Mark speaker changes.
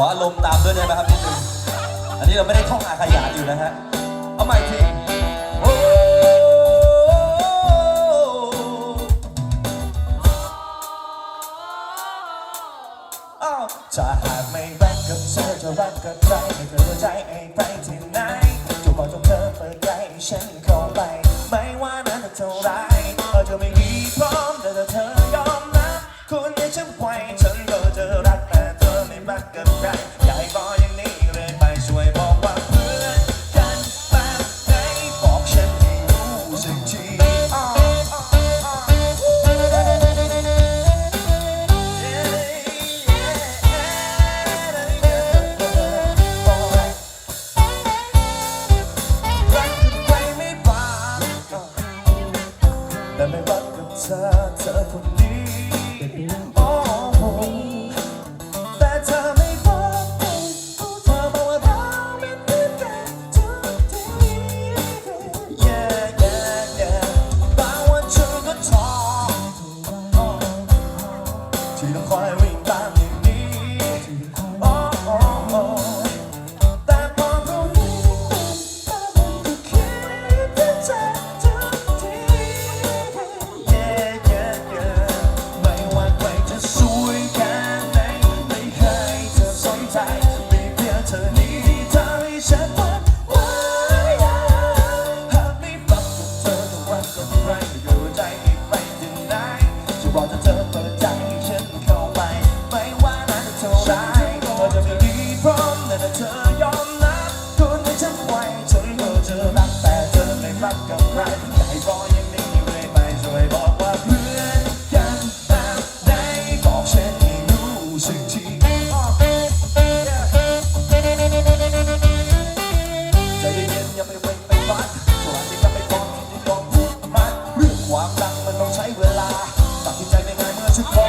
Speaker 1: ขออารมณ์ตามด้วยได้ไหมครับนิดนึงอันนี้เราไม่ได้ท่องอาขยานอยู่นะฮะ เอาใหม่ทีโอ้ถ้าหากไม่รักกับเธอจะรักกับใครไม่เธอหัวใจเองไปที่ไหนจงบอกจงเธอเปิดใจให้ฉันเข้าไป ไม่ว่านานเท่าไร คอยวิ่งตาม